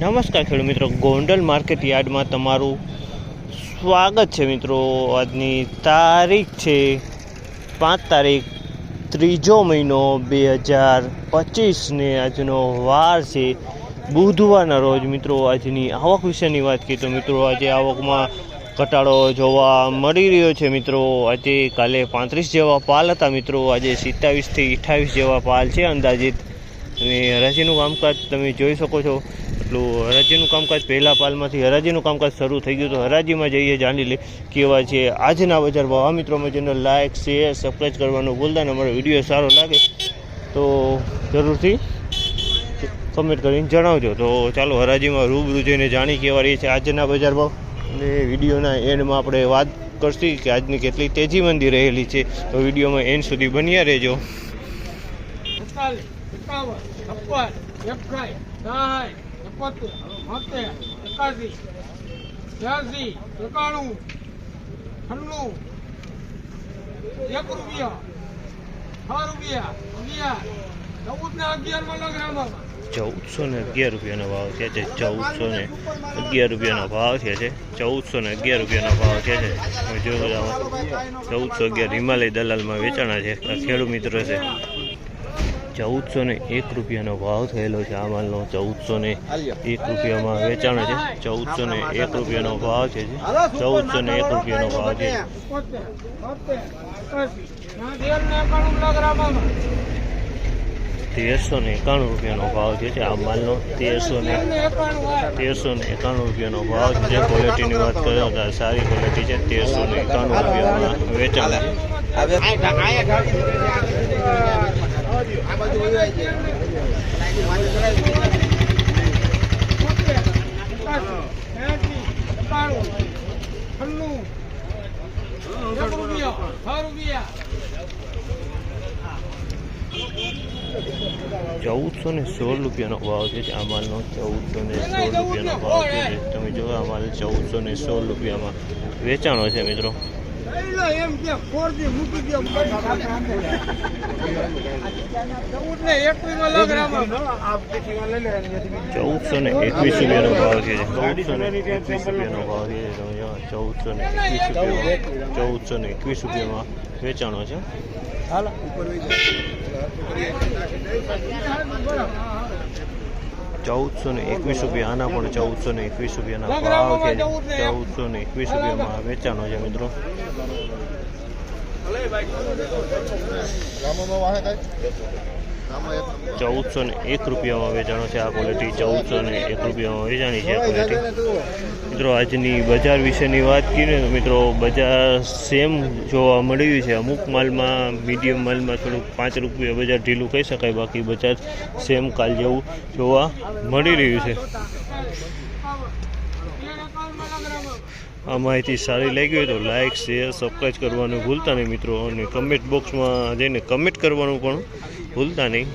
નમસ્કાર ખેડૂત મિત્રો, ગોંડલ માર્કેટ યાર્ડમાં તમારું સ્વાગત છે મિત્રો. આજની તારીખ છે પાંચ તારીખ, ત્રીજો મહિનો બે હજાર પચીસને આજનો વાર છે. બુધવારના રોજ મિત્રો, આજની આવક વિશેની વાત કરીએ તો મિત્રો, આજે આવકમાં ઘટાડો જોવા મળી રહ્યો છે મિત્રો. આજે કાલે પાંત્રીસ જેવા પાલ હતા મિત્રો. આજે સિત્તાવીસથી અઠ્ઠાવીસ જેવા પાલ છે અંદાજિત. અને હરાજીનું કામકાજ તમે જોઈ શકો છો. એટલું હરાજીનું કામકાજ પહેલા પાલમાંથી હરાજીનું કામકાજ શરૂ થઈ ગયું તો હરાજીમાં જઈએ, જાણી લે કેવા છે આજના બજાર ભાવ? આ મિત્રો ચેનલ લાઇક શેર સબસ્ક્રાઈબ કરવાનું ભૂલતા ને, અમારો વીડિયો સારો લાગે તો જરૂરથી કમેન્ટ કરીને જણાવજો. તો ચાલો, હરાજીમાં રૂબરૂ જઈને જાણી કેવા રહી છે આજના બજાર ભાવ. અને વિડીયોના એન્ડમાં આપણે વાત કરશી કે આજની કેટલી તેજી મંદી રહેલી છે. તો વિડીયોમાં એન્ડ સુધી બન્યા રહેજો. એકોતેર બોતેર એકાસી બ્યાસી એકાણું છન્નું એક રૂપિયા છ રૂપિયા અગિયાર ચૌદ ને અગિયારમાં લગ ચૌદસો ને અગિયાર રૂપિયાનો ભાવ થયા છે ચૌદસો ને અગિયાર રૂપિયાનો ભાવ થયા છે ચૌદસો ને અગિયાર રૂપિયાનો ભાવ થયા છે. તમે ચૌદસો અગિયાર હિમાલય દલાલમાં વેચાણા છે. ખેડૂત મિત્રો છે. ચૌદસો ને એક રૂપિયાનો ભાવ થયેલો છે આ માલનો ચૌદસો ને એક રૂપિયામાં વેચાણ છે ચૌદસો ને એક રૂપિયાનો ભાવ છે ચૌદસો ને એક રૂપિયાનો ભાવ છે તેરસો ને એકાણું રૂપિયાનો ભાવ છે આ માલનો તેરસો ને તેરસો ને એકાણું રૂપિયાનો ભાવ છે જે ક્વોલિટીની વાત કરીએ તો સારી ક્વોલિટી છે તેરસો ને એકાણું રૂપિયામાં વેચાણ ચૌદસો ને સોળ રૂપિયાનો ભાવ છે આ માલનો ચૌદસો ને સોળ રૂપિયાનો ભાવ છે તમે જો આ ચૌદસો ને સોળ રૂપિયામાં વેચાણો છે મિત્રો. એમ કે મૂકી ચૌદસો ને એકવીસ રૂપિયાનો ભાવ છે ચૌદસો ને એકવીસ રૂપિયાનો ભાવ છે ચૌદસો ને એકવીસ રૂપિયામાં. ચૌદસો ને એકવીસ રૂપિયામાં વેચાણો છે. ચૌદસો ને એકવીસ રૂપિયા, આના પણ ચૌદસો ને એકવીસ રૂપિયાના ભાવ છે ચૌદસો ને એકવીસ રૂપિયામાં વેચાણો છે મિત્રો. ચૌદસો ને એક રૂપિયામાં વેચાણો છે આ ક્વોલિટી ચૌદસો ને એક રૂપિયામાં વેચાણી છે આ ક્વોલિટી મિત્રો, આજની બજાર વિશેની વાત કરીએ તો મિત્રો, બજાર સેમ જોવા મળી રહ્યું છે. અમુક માલમાં મીડિયમ માલમાં થોડુંક પાંચ રૂપિયા બજાર ઢીલું કહી શકાય, બાકી બજાર સેમ કાલ જેવું જોવા મળી રહ્યું છે. આ માહિતી સારી લાગી હોય તો લાઇક શેર સબસ્ક્રાઈબ કરવાનું ભૂલતા નહીં મિત્રો. અને કમેન્ટ બોક્સમાં જઈને કમેન્ટ કરવાનું પણ ભૂલતા નહીં.